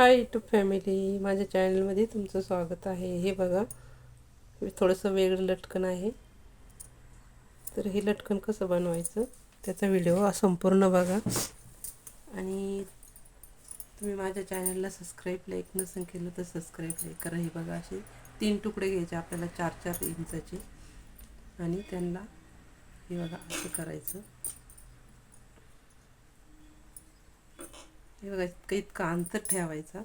Hi YouTube family माझ्या चॅनलमध्ये तुमचं स्वागत आहे. हे बघा थोडंसं वेगळं लटकन आहे. तर हे लटकन कसं बनवायचं त्याचा व्हिडिओ संपूर्ण बघा. आणि तुम्ही माझ्या चॅनलला सबस्क्राईब लाईक नसेल केलं तर सबस्क्राईब लाईक करा. हे बघा असे तीन तुकडे घ्यायचे आपल्याला चार चार इंचाचे. आणि त्यांना हे बघा असं करायचं. हे बघा इतकं इतकं अंतर ठेवायचा.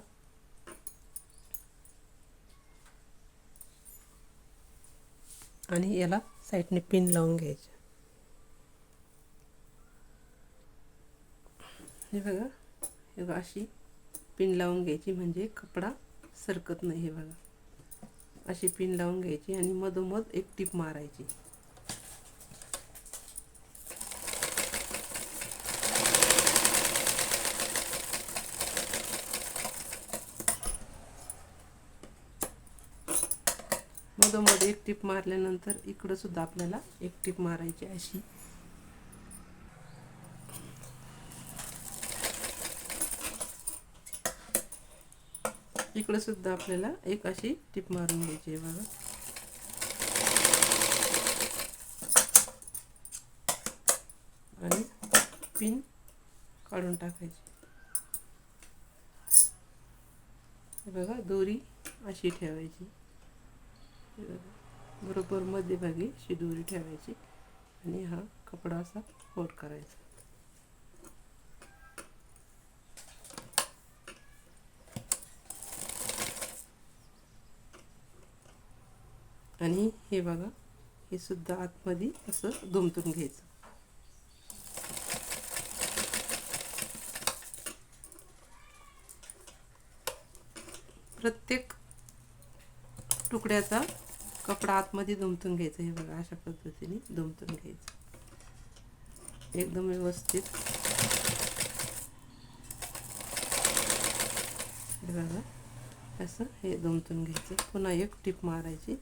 आणि याला साईडने पिन लावून घ्यायचे. हे बघा हे बघा अशी पिन लावून घ्यायची म्हणजे कपडा सरकत नाही हे बघा. अशी पिन लावून घ्यायची आणि मधोमध एक टीप मारायची. मधोमध एक टीप मारल्यानंतर इकडं सुद्धा आपल्याला एक टीप मारायची अशी. इकडं सुद्धा आपल्याला एक अशी टीप मारून घ्यायची आहे बघा. आणि पिन काढून टाकायची. हे बघा दोरी अशी ठेवायची. बरोबर मध्यभागी शिदोरी ठेवायची आणि हा कपडा असा फोल्ड करायचा. आणि हे बघा हे सुद्धा आतमध्ये असं दुमतून घ्यायचं. प्रत्येक तुकड्याचा कपडा आतमध्ये दुमतून घ्यायचं हे बघा अशा पद्धतीने दुमतून घ्यायचं. एकदम व्यवस्थित. हे बघा असं हे दुमतून घ्यायचं. पुन्हा एक टीप मारायची.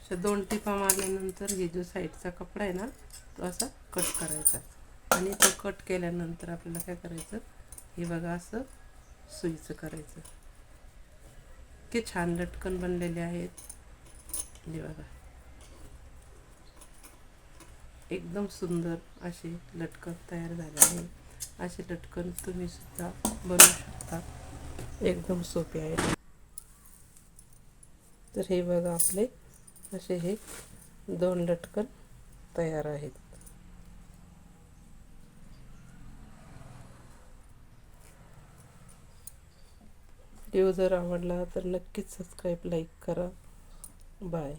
अशा दोन टिपा मारल्यानंतर हे जो साईडचा कपडा आहे ना तो असा कट करायचा. आणि तो कट केल्यानंतर आपल्याला काय करायचं? हे बघा असं सुईचं करायचं. इतके छान लटकन बनलेले आहेत. हे बघा. एकदम सुंदर असे लटकन तयार झाले आहे. असे लटकन तुम्ही सुद्धा बनवू शकता. एकदम सोपे आहे. तर हे बघा आपले असे हे दोन लटकन तयार आहेत. व्हिडिओ जर आवडला तर नक्कीच सबस्क्राईब लाईक करा. बाय